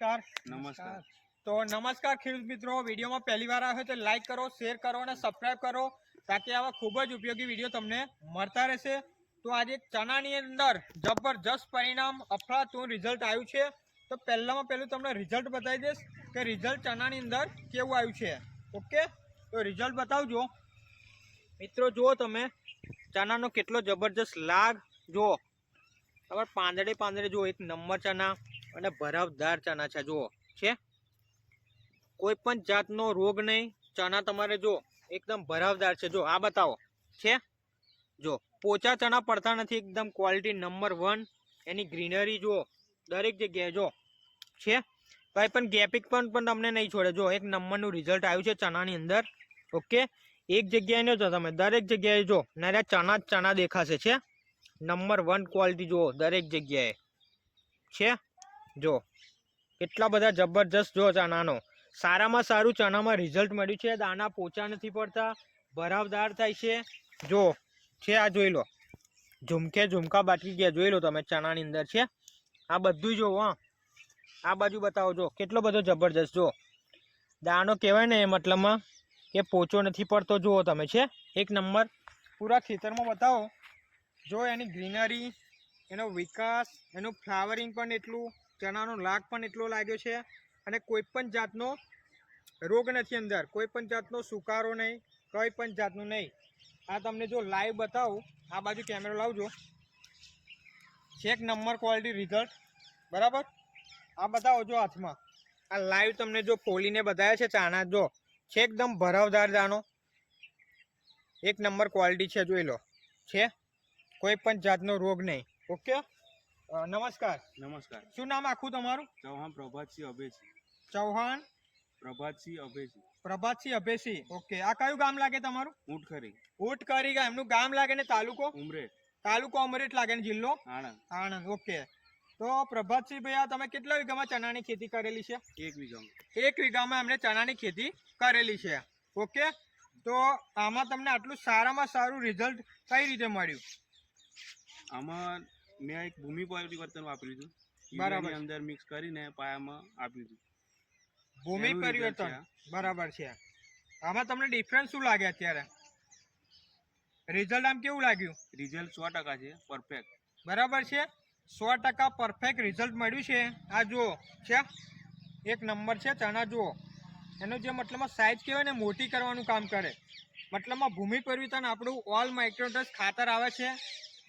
નમસ્કાર. નમસ્કાર. તો નમસ્કાર ખેડૂત મિત્રો વિડીયોમાં પહેલી વાર આવ્યો તો લાઈક કરો શેર કરો અને સબસ્ક્રાઈબ કરો તાકી આવા ખૂબ જ ઉપયોગી વીડિયો તમને મળતા રહેશે. તો આજે ચણાની અંદર જબરજસ્ત પરિણામ અફળાતું રિઝલ્ટ આવ્યું છે. તો પહેલામાં પહેલું તમને રિઝલ્ટ બતાવી દઈશ કે રિઝલ્ટ ચણાની અંદર કેવું આવ્યું છે. ઓકે તો રિઝલ્ટ બતાવજો. મિત્રો જુઓ તમે ચણાનો કેટલો જબરજસ્ત લાગ. જુઓ. તમારે પાંદડે પાંદડે જુઓ એક નંબર ચણા. અને ભરાવદાર ચણા છે, જુઓ. છે? કોઈ પણ જાતનો રોગ નહીં. ચણા તમારે જો એકદમ ભરાવદાર છે જો આ બતાવો. છે? જો પોચા ચણા પડતા નથી, એકદમ ક્વોલિટી નંબર વન એની ગ્રીનરી જુઓ. દરેક જગ્યાએ જો છે? કંઈ પણ ગેપિક પણ પણ તમને નહીં છોડે. જો એક નંબરનું રિઝલ્ટ આવ્યું છે ચણાની અંદર. ઓકે? એક જગ્યાએ નહીં જો તમે, દરેક જગ્યાએ જો નાના ચણા જ ચણા દેખાશે, છે? નંબર વન ક્વોલિટી જુઓ, દરેક જગ્યાએ. છે? જો, કેટલા બધા જબરજસ્ત જો ચણાનો. સારામાં સારું ચણામાં રિઝલ્ટ મળ્યું છે. દાણા પોચા નથી પડતા, ભરાવદાર થાય છે. જો, છે આ જોઈ લો. ઝુમકે ઝુમકા બાટકી ગયા. જોઈ લો તમે ચણાની અંદર છે. આ બધું જોવો હા. આ બાજુ બતાવો જો, કેટલો બધો જબરજસ્ત જો. દાણો કહેવાય ને એ મતલબમાં કે પોચો નથી પડતો. જુઓ તમે છે. એક નંબર. પૂરા ખેતરમાં બતાવો. જો એની ગ્રીનરી, એનો વિકાસ, એનું ફ્લાવરિંગ પણ એટલું ચણાનો લાગ પણ એટલો લાગ્યો છે અને કોઈ પણ જાતનો રોગ નથી અંદર. કોઈ પણ જાતનો સુકારો નહીં, કોઈ પણ જાતનું નહીં. આ તમને જો લાઈવ બતાવું, આ બાજુ કેમેરો લાવજો. ચેક નંબર ક્વોલિટી રિઝલ્ટ બરાબર? આ બતાવો જો હાથમાં. આ લાઈવ તમને જો ફોલીને બતાવ્યા છે ચાના જો. છે એકદમ ભરાવદાર દાણો. એક નંબર ક્વોલિટી છે, જોઈ લો. છે? કોઈ પણ જાતનો રોગ નહીં. ઓકે? નમસ્કાર. નમસ્કાર. શું નામ આખું તમારું? ચૌહાણ પ્રભાતસિંહ અભેસિંહ ચૌહાણ. પ્રભાતસિંહ અભેસિંહ પ્રભાતસિંહ અભેસી. ઓકે. આ કયું ગામ લાગે તમારું? ઊંટ ખરી ઊંટ કરી ગામ એમનું ગામ લાગે ને તાલુકો? ઉમરે તાલુકો અમરેટ લાગે ને જિલ્લો? આણંદ. આણંદ. ઓકે. તો પ્રભાતસિંહ ભાઈ તમે કેટલા વીઘામાં ચણાની ખેતી કરેલી છે? એક વીઘામાં. એક વીઘામાં એમણે ચણાની ખેતી કરેલી છે. ઓકે? તો આમાં તમને આટલું સારામાં સારું રિઝલ્ટ કઈ રીતે મળ્યું? આમાં મેં એક ભૂમિ પરિવર્તન વાપર્યું હતું. બરાબર. અંદર મિક્સ કરીને પાયામાં આપ્યું હતું. ભૂમિ પરિવર્તન. બરાબર છે. આમાં તમને ડિફરન્સ શું લાગે અત્યારે? રિઝલ્ટ આમ કેવું લાગ્યું? રિઝલ્ટ સો ટકા છે પરફેક્ટ બરાબર છે? સો ટકા પરફેક્ટ રિઝલ્ટ મળ્યું છે. આ જુઓ છે? એક નંબર છે ચણા જુઓ. એનો જે મતલબમાં સાઇઝ કહેવાય ને મોટી કરવાનું કામ કરે. મતલબમાં ભૂમિ પરિવર્તન આપણું ઓલ માઇક્રોડસ ખાતર આવે છે.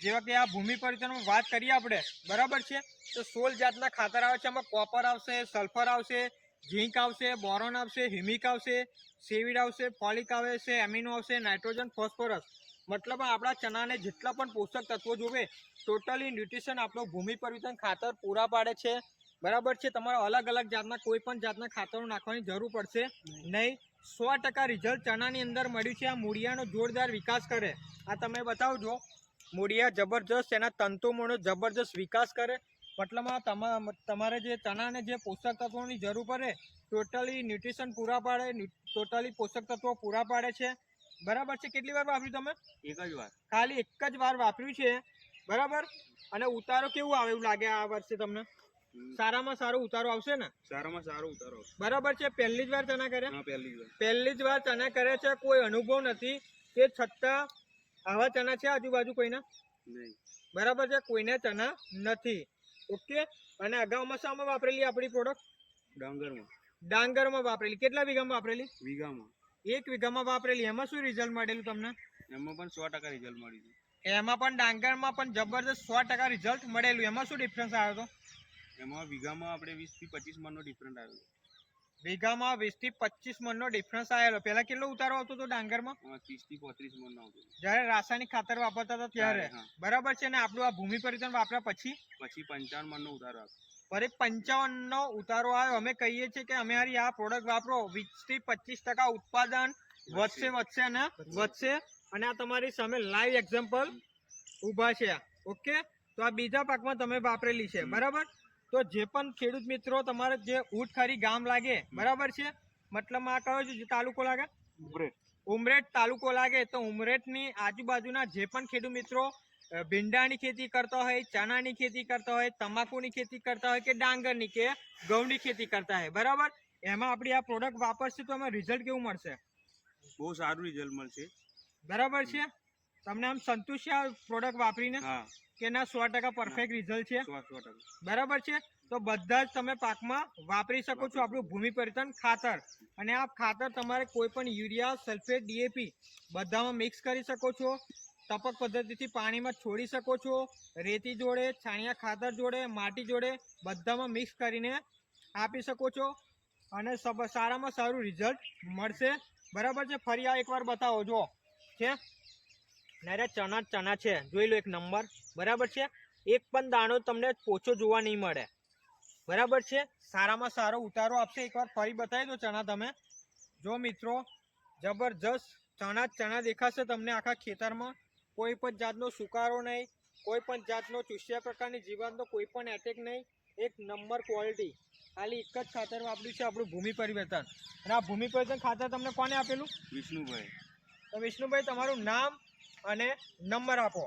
જેવા કે આ ભૂમિ પરિવર્તનમાં વાત કરીએ આપણે, બરાબર છે? તો સોળ જાતના ખાતર આવે છે એમાં કોપર આવશે, સલ્ફર આવશે, ઝીંક આવશે, બોરોન આવશે, હિમિક આવશે, સેવિડ આવશે, ફોલિક આવશે એમિનો આવશે, નાઇટ્રોજન, ફોસ્ફરસ. મતલબ આપણા ચણાને જેટલા પણ પોષક તત્વો જોવે, ટોટલી ન્યુટ્રિશન આપણું ભૂમિ પરિવર્તન ખાતર પૂરા પાડે છે. બરાબર છે? તમારે અલગ અલગ જાતના, કોઈ પણ જાતના ખાતરો નાખવાની જરૂર પડશે નહીં. સો ટકા રિઝલ્ટ ચણાની અંદર મળ્યું છે, આ મૂળિયાનો જોરદાર વિકાસ કરે. આ તમે બતાવજો. મૂળિયા જબરજસ્ત એના તંતુઓનો જબરજસ્ત વિકાસ કરે. મતલબમાં તમારે જે ચણાને જે પોષક તત્વોની જરૂર પડે ટોટલી ન્યુટ્રિશન પૂરા પાડે ટોટલી પોષક તત્વો પૂરા પાડે છે. બરાબર છે? કેટલી વાર વાપર્યું તમે? એક જ વાર. ખાલી એક જ વાર વાપર્યું છે. બરાબર? અને ઉતારો કેવું આવે એવું લાગે આ વર્ષે તમને? સારામાં સારો ઉતારો આવશે ને? સારામાં સારો ઉતારો બરાબર છે? પહેલી જ વાર ચના કર્યા હા પહેલી વાર. પહેલી જ વાર ચના કરે છે. કોઈ અનુભવ નથી. તે છતાં આવા ચના છે આજુબાજુ કોઈના? નહીં. બરાબર છે કોઈને ચના નથી. ઓકે? અને અગાઉમાં શામાં વાપરેલી આપણી પ્રોડક્ટ ડાંગરમાં. ડાંગરમાં વાપરેલી. કેટલા વીઘામાં વાપરેલી? વીઘામાં. એક વીઘામાં વાપરેલી. એમાં શું રિઝલ્ટ મળેલું તમને? એમાં પણ સો ટકા રિઝલ્ટ મળ્યું એમાં પણ ડાંગરમાં પણ જબરદસ્ત સો ટકા રિઝલ્ટ મળેલું. એમાં શું ડિફરન્સ આવ્યો હતો એમાં વીઘામાં આપણે વીસથી પચીસ મણનો ડિફરન્ટ આવ્યો. વીઘામાં વીસથી પચીસ મણનો ડિફરન્સ આવેલો. પેલા કેટલો ઉતારો આવતો હતો ડાંગરમાં? ત્રીસથી પોત્રીસ મણ નો જયારે રાસાયણિક ખાતર વાપરતા હતા ત્યારે. બરાબર છે ને? આપણું આ ભૂમિ પરિવર્તન વાપર્યા પછી? પછી પંચાવન મણનો ઉતારો આવ્યો. ફરી પંચાવન નો ઉતારો આવ્યો. અમે કહીએ છીએ કે અમે આ પ્રોડક્ટ વાપરો. વીસથી પચીસ ટકા ઉત્પાદન વધશે. વધશે અને વધશે. અને આ તમારી સામે લાઈવ એક્ઝામ્પલ ઊભા છે. ઓકે? તો આ બીજા પાકમાં તમે વાપરેલી છે. બરાબર? તો જે પણ ખેડૂત મિત્રો તમારે જે ઊંટ ખરી ગામ લાગે બરાબર છે? મતલબ આ કયો છે જે તાલુકો લાગે? ઉમરે ઉમરેઠ તાલુકો લાગે. તો ઉમરેઠની આજુબાજુના જે પણ ખેડૂત મિત્રો ભીંડાની ખેતી કરતા હોય ચણાની ખેતી કરતા હોય તમાકુની ખેતી કરતા હોય કે ડાંગરની કે ઘઉંની ખેતી કરતા હોય બરાબર? એમાં આપણી આ પ્રોડક્ટ વાપરશું તો એમાં રિઝલ્ટ કેવું મળશે? બહુ સારું રિઝલ્ટ મળશે. બરાબર છે? તમને આમ સંતુષ્ટ છે આ પ્રોડક્ટ વાપરીને? કે ના સો ટકા પરફેક્ટ રિઝલ્ટ છે? બરાબર છે? તો બધા જ તમે પાકમાં વાપરી શકો છો આપણું ભૂમિ પરિવર્તન ખાતર. અને આ ખાતર તમારે કોઈ પણ યુરિયા સલ્ફેટ ડીએપી બધામાં મિક્સ કરી શકો છો. ટપક પદ્ધતિથી પાણીમાં છોડી શકો છો. રેતી જોડે છાણિયા ખાતર જોડે માટી જોડે બધામાં મિક્સ કરીને આપી શકો છો. અને સારામાં સારું રિઝલ્ટ મળશે. બરાબર છે? ફરી આ એકવાર બતાવો જો છે? નારે ચણા ચણા છે. જોઈ લો એક નંબર. બરાબર છે? એક પણ દાણો તમને પોચો જોવા નહીં મળે. બરાબર છે? સારામાં સારો ઉતારો આપશે. એકવાર ફરી બતાવી દો ચણા તમે. જો મિત્રો જબરજસ્ત ચણા ચણા દેખાશે તમને આખા ખેતરમાં. કોઈ પણ જાતનો સુકારો નહીં કોઈ પણ જાતનો ચૂસ્યા પ્રકારની જીવાતનો કોઈ પણ એટેક નહીં. એક નંબર ક્વોલિટી ખાલી એક જ ખાતર વાપર્યું છે આપણું ભૂમિ પરિવર્તન. અને આ ભૂમિ પરિવર્તન ખાતર તમને કોને આપેલું? વિષ્ણુભાઈ. તો વિષ્ણુભાઈ તમારું નામ? અને નંબર આપો.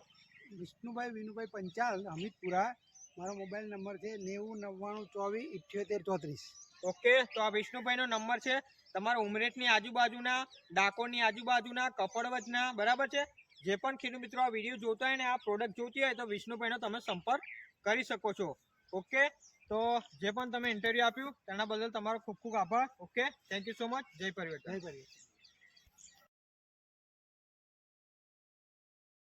વિષ્ણુભાઈ વિનુભાઈ પંચાલ અમિતપુરા. મારો મોબાઈલ નંબર છે નેવું નવ્વાણું ચોવીસ ઇઠ્યોતેર ચોત્રીસ. ઓકે તો આ વિષ્ણુભાઈનો નંબર છે. તમારા ઉમરેઠની આજુબાજુના ડાકોરની આજુબાજુના કપડવચના બરાબર છે? જે પણ ખેડૂત મિત્રો આ વીડિયો જોતા હોય ને આ પ્રોડક્ટ જોતી હોય તો વિષ્ણુભાઈનો તમે સંપર્ક કરી શકો છો. ઓકે? તો જે પણ તમે ઇન્ટરવ્યૂ આપ્યું તેના બદલ તમારો ખૂબ ખૂબ આભાર. Okay? Thank you so much જય પરિવર્તન. જય પરિવાર